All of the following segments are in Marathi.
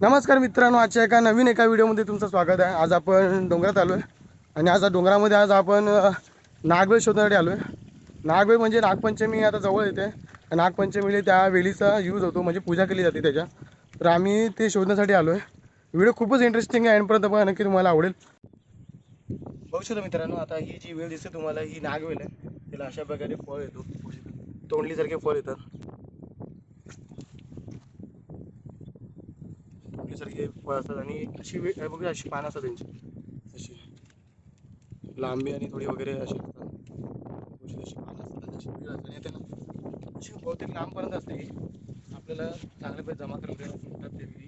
नमस्कार मित्रांनो आजच्या एका नवीन एका व्हिडिओमध्ये तुमचं स्वागत आहे. आज आपण डोंगरात आलो आहे आणि आज डोंगरामध्ये आज आपण नागवेळ शोधण्यासाठी आलो आहे नागवेळ म्हणजे नागपंचमी आता जवळ येते. नागपंचमीला त्या वेलीचा यूज होतो म्हणजे पूजा केली जाते त्याच्या. तर आम्ही ते शोधण्यासाठी आलो आहे व्हिडिओ खूपच इंटरेस्टिंग आहे. अँडपर्यंत बघा नक्की तुम्हाला आवडेल. बघू शकता मित्रांनो आता ही जी वेळ दिसते तुम्हाला ही नागवेल आहे. तिला अशा प्रकारे फळ येतो. तोंडलीसारखे फळ येतात. तोंडलीसारखे फळ असतात आणि अशी बघ अशी पानं असतात त्यांची. अशी लांबी आणि थोडी वगैरे अशी असतात. अशी पानं असतात अशी वेळ असतात. आणि त्यांना अशी बहुतेक लांबपर्यंत असते ही. आपल्याला चांगल्या पैसे जमा करून म्हणतात ते हे.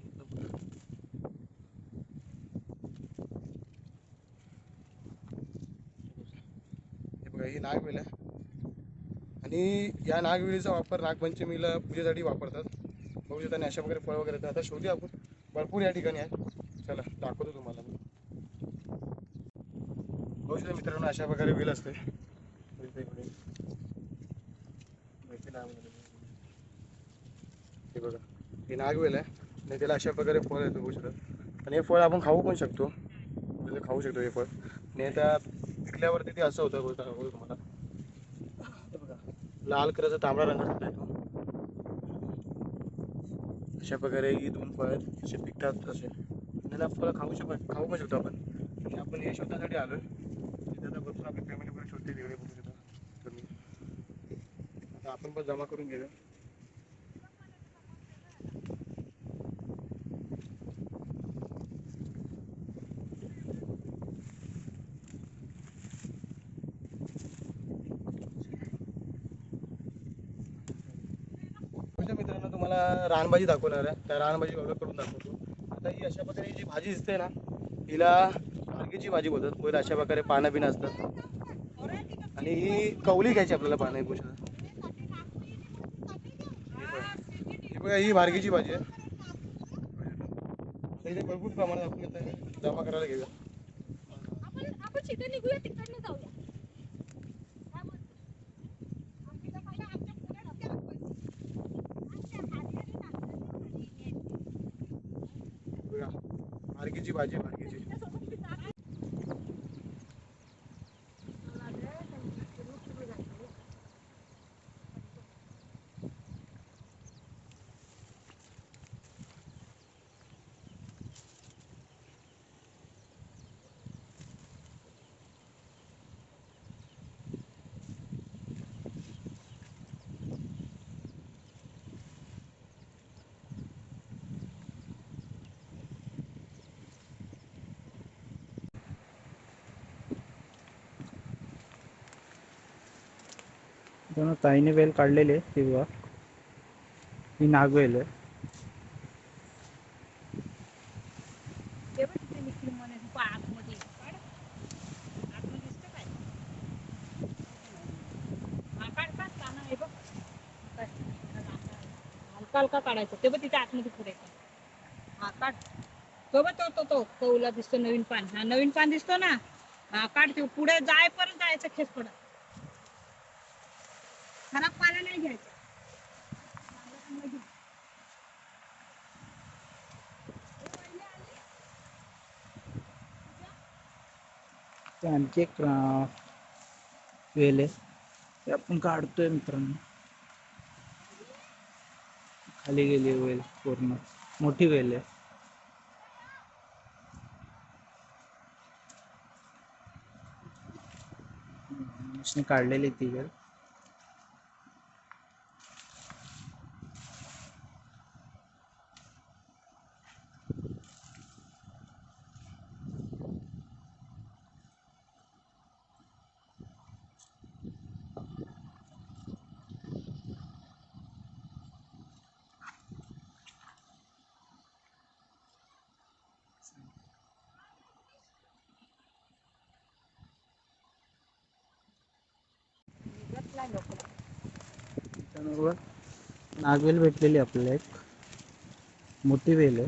बघा ही नागवेल आहे. आणि या नागवेलीचा वापर नागपंचमीला पूजेसाठी वापरतात. बघू शकता आणि अशा वगैरे फळ वगैरे आता शोधूया आपण. भरपूर या ठिकाणी आहे चला दाखवतो तुम्हाला मी. बघू मित्रांनो अशा प्रकारे वेल असते. माहिती हे बघा हे नागवेल आहे. आणि त्याला अशा प्रकारे फळ येतो बघू आणि हे फळ आपण खाऊ पण शकतो. म्हणजे खाऊ शकतो हे फळ. आणि आता पिकल्यावरती ते असं होतं बघा तुम्हाला. लाल कलरचा तांबडा रंगाचा येतो अशा प्रकारे ही दोन फळ असे पिकतात असे. त्याला फळं खाऊ शकत खाऊ पण शकतो आपण. आणि आपण हे शोधण्यासाठी आलो आहे आता बसून आपली फॅमिली पण शोधते वेगळे बघू शकतो तुम्ही आता आपण पण जमा करून घेऊया तुमच्या मित्रांनो तुम्हाला रानभाजी दाखवणार आहे. त्या रानभाजी वगैरे करून दाखवतो. आता ही अशा प्रकारे जी भाजी दिसते ना हिला वारगीची भाजी बोलतात. पहिला अशा प्रकारे पानं बिनं असतात. आणि ही कवली घ्यायची आपल्याला पानं एक गोष्ट. ही बघा. ही भाजी आहे. इथे भरपूर प्रमाणात आपण जमा करायला घेऊया वारगीची भाजी दोन ताईने वेल काढलेले किंवा ही नागवेल आहे ते? तिथे म्हणे आहे बघ. हलका हलका काढायचं. ते बघ तिथे आतमध्ये पुढे. हा काढ. तो बघ तो तो तो. कौला दिसतो नवीन पान. हा नवीन पान दिसतो ना? हा काढ. ते पुढे जायपर्यंत जायचं खेस पडत खराब पाला नाही घ्यायचा. ते आणखी एक वेल आहे. ते आपण काढतोय मित्रांनो. खाली गेली वेल पूर्ण. मोठी वेल आहे. काढलेली ती वेल. नागवेल भेटलेली आपल्याला एक. मोठी वेल.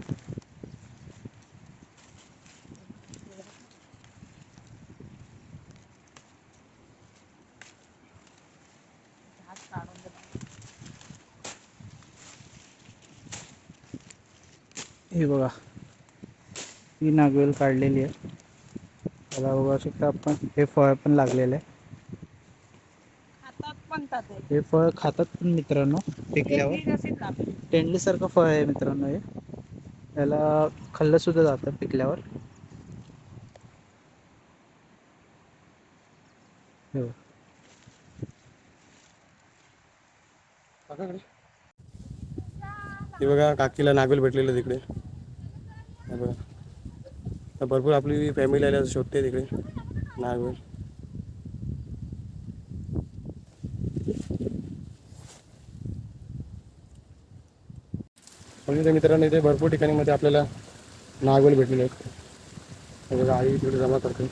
ही ही नागवेल काढलेली आहे. त्याला बघा शकता आपण. हे हे. फळ खातात पण मित्रांनो पिकल्यावर. टेकडी असेल ना. आपली. टेंडली सारखं फळ आहे मित्रांनो हे. याला खाल्लं सुद्धा जातं पिकल्यावर. हे हे बघा काकीला नागवेल भेटलेलं तिकडे. हे बघा. तर भरपूर आपली फॅमिली आल्या शोधते तिकडे नागवेल. म्हणजे ते मित्रांनो इथे भरपूर ठिकाणी मध्ये आपल्याला नागवेल भेटलेले आहेत. बघा आई तिकडे जमा करते.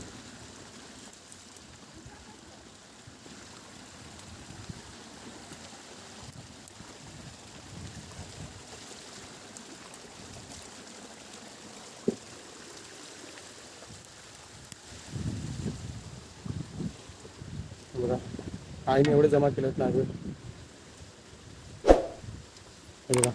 बघा आईने एवढे जमा केलेत नागवेल बघा.